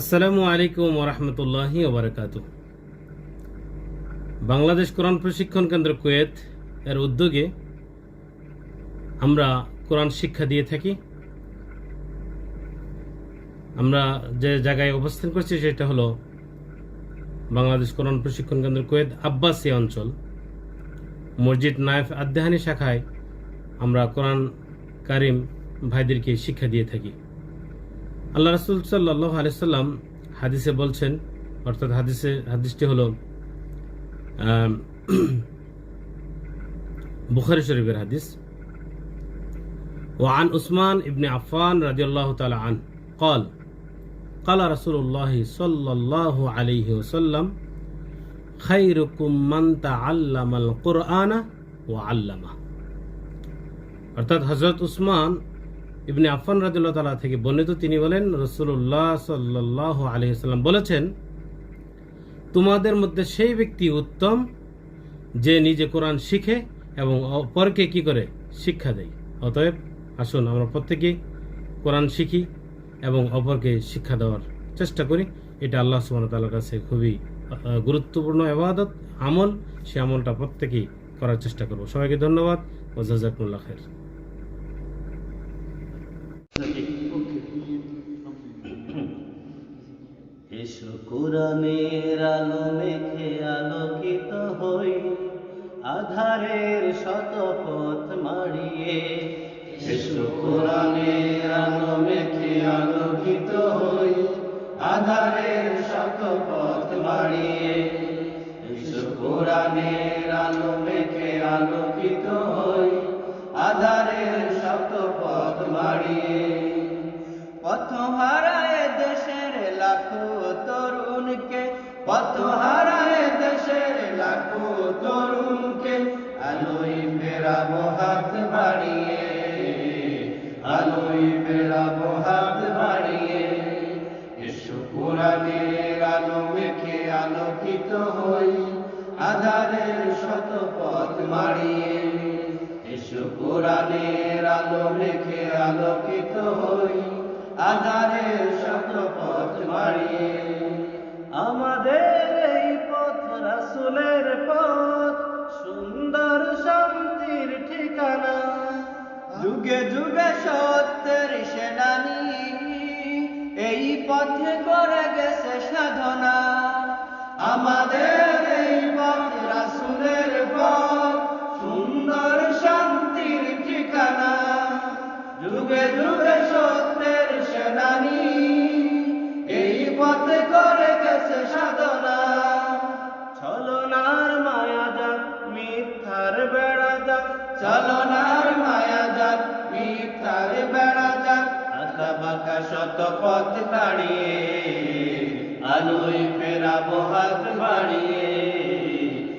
আসসালামু আলাইকুম ওরহমতুল্লাহি ওবরাকাতু বাংলাদেশ কোরআন প্রশিক্ষণ কেন্দ্র কুয়েত এর উদ্যোগে আমরা কোরআন শিক্ষা দিয়ে থাকি। আমরা যে জায়গায় অবস্থান করছি সেটা হলো বাংলাদেশ কোরআন প্রশিক্ষণ কেন্দ্র কুয়েত আব্বাসী অঞ্চল। মসজিদ নায়েফ আদ্দাহানি শাখায় আমরা কোরআন কারিম ভাইদেরকে শিক্ষা দিয়ে থাকি। আল্লাহ রাসুল সাল্লাহ আলিয়াল্লাম হাদিসে বলছেন অর্থাৎ হাদিসে হাদিসটি হলো আম, বুখারি শরীফের হাদিস وعن عثمان ابن عفان رضي الله تعالى عنه قال قال رسول الله صلى الله عليه وسلم خيركم من تعلم القرآن وعلمه অর্থাৎ হজরত উসমান ইবনে আফান রাজুল্লাহ তালা থেকে বর্ণিত তিনি বলেন রসুল্লাহ সাল্লাহ আলহিহাল্লাম বলেছেন, তোমাদের মধ্যে সেই ব্যক্তি উত্তম যে নিজে কোরআন শিখে এবং অপরকে কি করে? শিক্ষা দেয়। অতএব আসুন আমরা প্রত্যেকেই কোরআন শিখি এবং অপরকে শিক্ষা দেওয়ার চেষ্টা করি। এটা আল্লাহ সুবাহ তাল্লার কাছে খুবই গুরুত্বপূর্ণ এবাদত আমল। সে আমলটা প্রত্যেকেই করার চেষ্টা করব। সবাইকে ধন্যবাদ। ও জাজাকুল্লাহ খের এসো কোরআনের আলো মেখে আলোকিত হই, আধারের শত পথ মাড়িয়ে এসো আলো মেখে আলোকিত হই, আধারের শত পথ মাড়িয়ে এসো আলো মেখে আলোকিত হই, আধারের শত পথ মাড়িয়ে। পথ ফেরাবো হাত বাড়িয়ে আলোই ফেরাবো হাত বাড়িয়ে। এসো কোরআনের আলো মেখে আলোকিত হই, আধারের শত পথ মারিয়ে এসো কোরআনের আলো মেখে আলোকিত হই, আধারের শত পথ সত্যের সেনানি এই পথে করে গেছে সাধনা। আমাদের এই পথ রাসুলের পথ, সুন্দর শান্তির ঠিকানা। যুগে যুগে সত্যের সেনানি এই পথে করে গেছে সাধনা। ছলনার মায়া যাক, মিথ্যার বেড়া ছলনার শত পথ দাঁড়িয়ে আলোয় ফেরাবো হাত বাড়িয়ে।